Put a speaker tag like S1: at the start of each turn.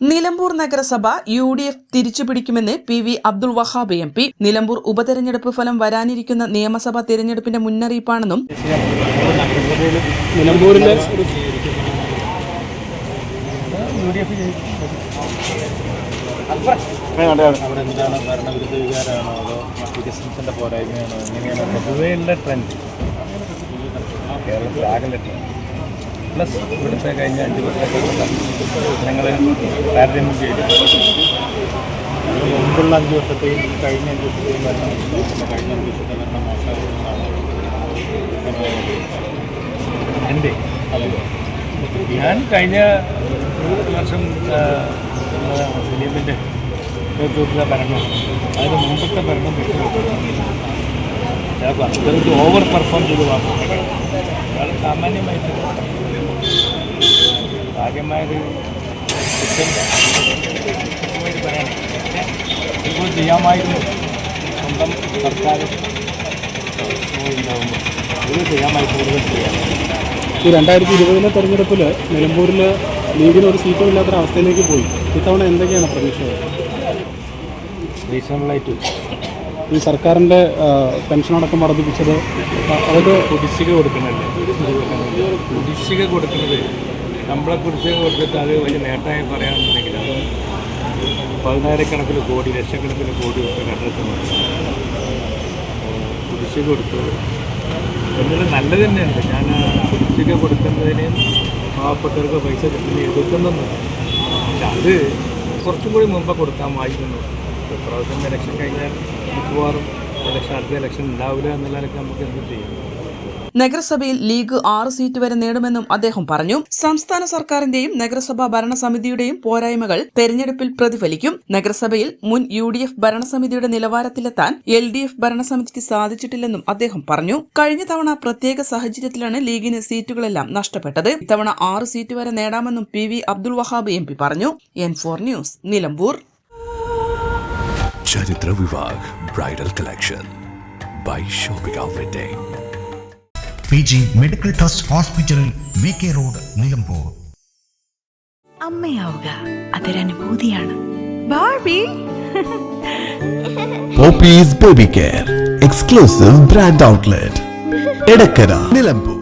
S1: Nilambur നഗരസഭ U D F തിരിച്ചുപിടിക്കുമെന്ന് P V Abdul Wahab M P. Nilambur ഉപതെരഞ്ഞെടുപ്പ് ഫലം വരാനിരിക്കുന്ന നിയമസഭാ തെരഞ്ഞെടുപ്പിന്റെ മുന്നറിയിപ്പാണെന്നും
S2: നിലമ്പൂരിലെ
S3: അവിടെ എന്താണ് ഭരണവിരുദ്ധ വികാരമാണോ അതോ പോരായ്മയാണോ? എങ്ങനെയാണ് പൊതുവെയുള്ള ട്രെൻഡ് കേരളത്തിൽ ആകെ ട്രെൻഡ് പ്ലസ് ഇവിടുത്തെ കഴിഞ്ഞ അഞ്ച് വർഷത്തെ ഞങ്ങൾ താരതമ്യം ചെയ്തു. മുമ്പുള്ള അഞ്ച് വർഷത്തെയും കഴിഞ്ഞ അഞ്ച് വർഷത്തെയും ഭരണം കഴിഞ്ഞ അഞ്ച് വർഷത്തെ ഭരണം മോശമാണ് എന്റെ ഞാൻ കഴിഞ്ഞ വർഷം ദിലീപിന്റെ നേതൃത്വത്തിലെ ഭരണം അതിന് മുമ്പത്തെ ഭരണം അത്രയ്ക്ക് ഓവർ പെർഫോം ചെയ്ത് വാങ്ങും സാമാന്യമായിട്ട് പറയണം ഇപ്പോൾ ചെയ്യാമായിരുന്നു. സ്വന്തം സർക്കാർ ഉണ്ടാകുമ്പോൾ ഇത് ചെയ്യാമായിരുന്നു. ചെയ്യാം.
S2: ഈ രണ്ടായിരത്തി ഇരുപതിലെ തെരഞ്ഞെടുപ്പിൽ നിലമ്പൂരിൽ ലീഗിന് ഒരു സീറ്റും ഇല്ലാത്തൊരവസ്ഥയിലേക്ക് പോയി. ഇത്തവണ എന്തൊക്കെയാണ് പ്രതീക്ഷകൾ?
S3: റീസണബിളായിട്ട്.
S2: ഈ സർക്കാരിന്റെ പെൻഷനടക്കം വർദ്ധിപ്പിച്ചത് അതൊക്കെ
S3: കുടിശ്ശിക കൊടുക്കുന്നില്ല കുടിശ്ശിക കൊടുക്കുന്നത് നമ്മളെ കുറിച്ച് കൊടുത്തിട്ട് അത് വലിയ നേട്ടമായി പറയാമെന്നുണ്ടെങ്കിൽ അത് പതിനായിരക്കണക്കിന് കോടി ലക്ഷക്കണക്കിന് കോടി ഒക്കെ കണ്ടെത്തുന്നുണ്ട് കുടിശ്ശിക കൊടുത്തു. എന്നത് നല്ലത് തന്നെയുണ്ട്. ഞാൻ കുടിശ്ശിക കൊടുക്കുന്നതിനെയും പാവപ്പെട്ടവർക്ക് പൈസ കിട്ടുന്ന എടുക്കുന്നുണ്ട് പക്ഷെ അത് കുറച്ചും കൂടി മുമ്പ് വായിക്കുന്നു. പ്രാവശ്യം ഇലക്ഷൻ കഴിഞ്ഞാൽ മിക്കവാറും ഇലക്ഷൻ അടുത്ത ഇലക്ഷൻ ഉണ്ടാവില്ല എന്നുള്ളതൊക്കെ നമുക്ക് എന്ത് ചെയ്യും.
S1: നഗരസഭയിൽ ലീഗ് ആറ് സീറ്റ് വരെ നേടുമെന്നും അദ്ദേഹം പറഞ്ഞു. സംസ്ഥാന സർക്കാരിന്റെയും നഗരസഭാ ഭരണസമിതിയുടെയും പോരായ്മകൾ തെരഞ്ഞെടുപ്പിൽ പ്രതിഫലിക്കും. നഗരസഭയിൽ മുൻ യു ഡി എഫ് ഭരണസമിതിയുടെ നിലവാരത്തിലെത്താൻ എൽ ഡി എഫ് ഭരണസമിതിക്ക് സാധിച്ചിട്ടില്ലെന്നും അദ്ദേഹം പറഞ്ഞു. കഴിഞ്ഞ തവണ പ്രത്യേക സാഹചര്യത്തിലാണ് ലീഗിന് സീറ്റുകളെല്ലാം നഷ്ടപ്പെട്ടത്. ഇത്തവണ ആറ് സീറ്റ് വരെ നേടാമെന്നും P V Abdul Wahab M P പറഞ്ഞു. N four news Nilambur.
S4: Charithra Vivah bridal collection. By shopping
S5: P G medical trust hospital V K road Nilambur.
S6: അമ്മയാവുക. അതൊരനുഭൂതിയാണ്
S4: Popees baby. Care exclusive brand outlet Edakkara Nilambur.